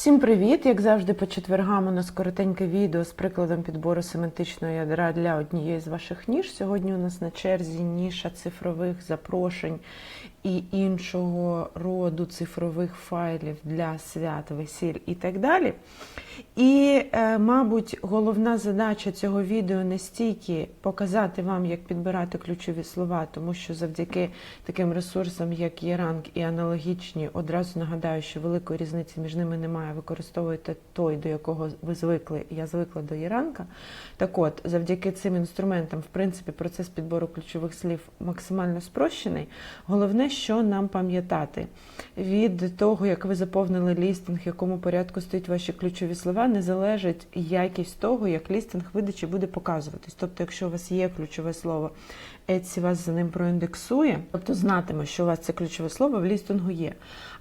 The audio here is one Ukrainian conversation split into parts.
Всім привіт! Як завжди, по четвергам у нас коротеньке відео з прикладом підбору семантичного ядра для однієї з ваших ніж. Сьогодні у нас на черзі ніша цифрових запрошень і іншого роду цифрових файлів для свят, весіль і так далі. І, е, мабуть, головна задача цього відео не стільки показати вам, як підбирати ключові слова, тому що завдяки таким ресурсам, як Єранг і аналогічні, одразу нагадаю, що великої різниці між ними немає. Використовуєте той, до якого ви звикли. Я звикла до Єранка. Так от, завдяки цим інструментам, в принципі, процес підбору ключових слів максимально спрощений. Головне, що нам пам'ятати від того, як ви заповнили лістинг, в якому порядку стоять ваші ключові слова, не залежить якість того, як лістинг видачі буде показуватись. Тобто, якщо у вас є ключове слово, Etsy вас за ним проіндексує, тобто знатиме, що у вас це ключове слово в лістингу є.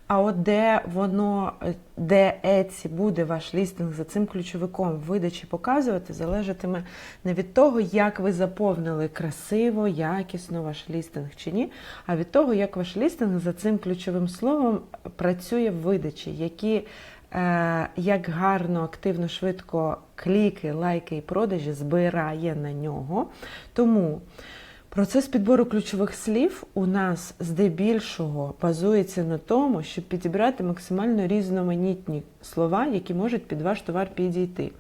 А от де воно, де Etsy буде ваш лістинг за цим ключовиком видачі показувати, залежатиме не від того, як ви заповнили красиво, якісно ваш лістинг чи ні, а від того, як ваш лістинг за цим ключовим словом працює в видачі, які е, як гарно, активно, швидко кліки, лайки і продажі збирає на нього. Тому Процес підбору ключових слів у нас здебільшого базується на тому, щоб підібрати максимально різноманітні слова, які можуть під ваш товар підійти.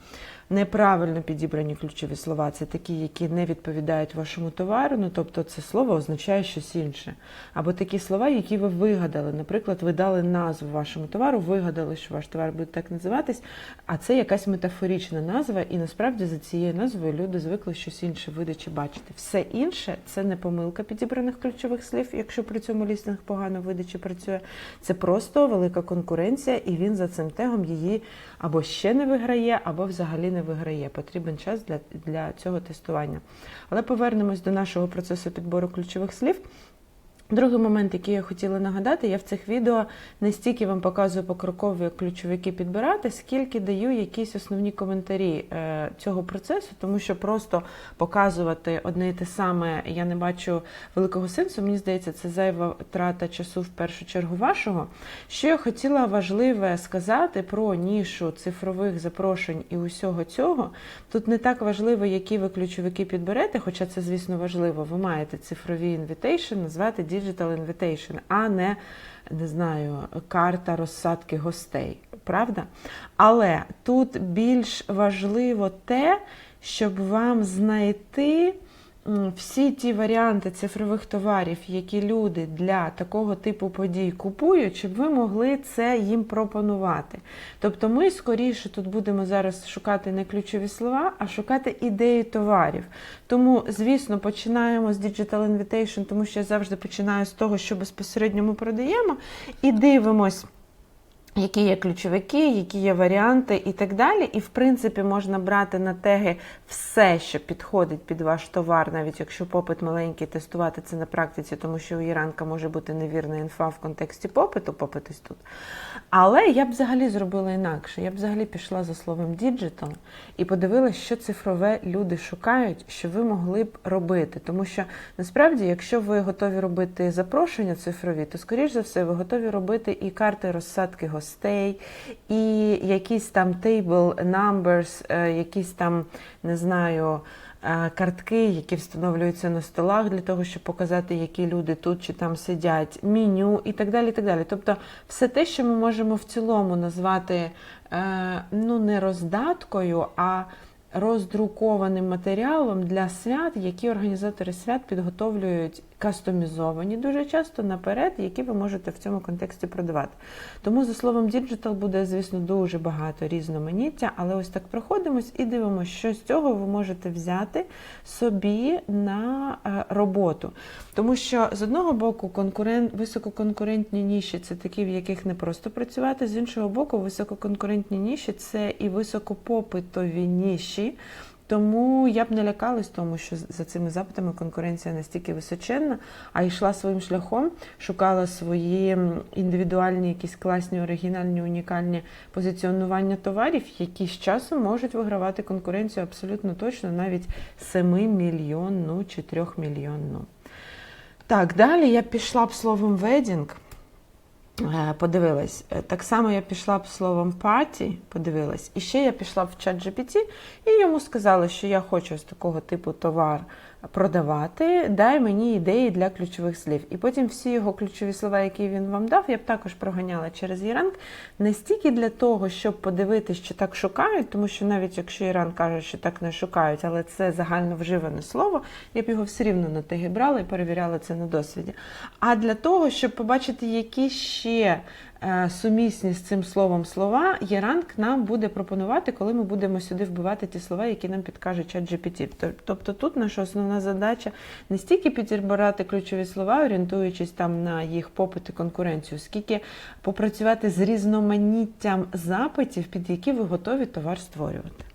Неправильно підібрані ключові слова це такі, які не відповідають вашому товару, ну тобто це слово означає щось інше. Або такі слова, які ви вигадали. Наприклад, ви дали назву вашому товару, вигадали, що ваш товар буде так називатись, а це якась метафорична назва, і насправді за цією назвою люди звикли щось інше видачі бачити. Все інше це не помилка підібраних ключових слів, якщо при цьому лістинг погано видачі працює. Це просто велика конкуренція, і він за цим тегом її або ще не виграє, або взагалі не виграє. Потрібен час для, для цього тестування. Але повернемось до нашого процесу підбору ключових слів. Другий момент, який я хотіла нагадати, я в цих відео не стільки вам показую покроково, як ключовики підбирати, скільки даю якісь основні коментарі е, цього процесу, тому що просто показувати одне і те саме я не бачу великого сенсу. Мені здається, це зайва трата часу в першу чергу вашого. Що я хотіла важливе сказати про нішу цифрових запрошень і усього цього. Тут не так важливо, які ви ключовики підберете, хоча це, звісно, важливо. Ви маєте цифрові інвітейшн назвати Digital Invitation, а не, не знаю, карта розсадки гостей. Правда? Але тут більш важливо те, щоб вам знайти всі ті варіанти цифрових товарів, які люди для такого типу подій купують, щоб ви могли це їм пропонувати. Тобто ми скоріше тут будемо зараз шукати не ключові слова, а шукати ідеї товарів. Тому, звісно, починаємо з Digital Invitation, тому що я завжди починаю з того, що безпосередньо ми продаємо, і дивимось. Які є ключовики, які є варіанти і так далі. І, в принципі, можна брати на теги все, що підходить під ваш товар, навіть якщо попит маленький, тестувати це на практиці, тому що у Іранка може бути невірна інфа в контексті попиту, попит ось тут. Але я б взагалі зробила інакше. Я б взагалі пішла за словом діджитал і подивилася, що цифрове люди шукають, що ви могли б робити. Тому що насправді, якщо ви готові робити запрошення цифрові, то, скоріш за все, ви готові робити і карти розсадки гостей, і якісь там table numbers, е, якісь там, не знаю, е, картки, які встановлюються на столах для того, щоб показати, які люди тут чи там сидять, меню і так далі. і так далі. Тобто все те, що ми можемо в цілому назвати е, ну, не роздаткою, а роздрукованим матеріалом для свят, які організатори свят підготовлюють кастомізовані дуже часто наперед, які ви можете в цьому контексті продавати. Тому, за словом, діджитал буде, звісно, дуже багато різноманіття, але ось так проходимось і дивимося, що з цього ви можете взяти собі на роботу. Тому що з одного боку конкурент, висококонкурентні ніші це такі, в яких не просто працювати, з іншого боку, висококонкурентні ніші це і високопопитові ніші. Тому я б не лякалась тому, що за цими запитами конкуренція настільки височенна, а йшла своїм шляхом, шукала свої індивідуальні, якісь класні, оригінальні, унікальні позиціонування товарів, які з часом можуть вигравати конкуренцію абсолютно точно, навіть 7 мільйонну чи 3 мільйонну. Так, далі я пішла б словом ведінг. Е, Подивилась. Е, Так само я пішла б словом паті, подивилась, і ще я пішла в чат GPT, і йому сказала, що я хочу з такого типу товар продавати. Дай мені ідеї для ключових слів. І потім всі його ключові слова, які він вам дав, я б також проганяла через Єранг. Не стільки для того, щоб подивитися, що так шукають, тому що навіть якщо Іран каже, що так не шукають, але це загально вживане слово, я б його все рівно на теги брала і перевіряла це на досвіді. А для того, щоб побачити, які ще е, сумісні з цим словом слова, Єранг нам буде пропонувати, коли ми будемо сюди вбивати ті слова, які нам підкаже чат GPT. Тобто тут наша основна задача не стільки підібрати ключові слова, орієнтуючись там на їх попит і конкуренцію, скільки попрацювати з різноманіттям запитів, під які ви готові товар створювати.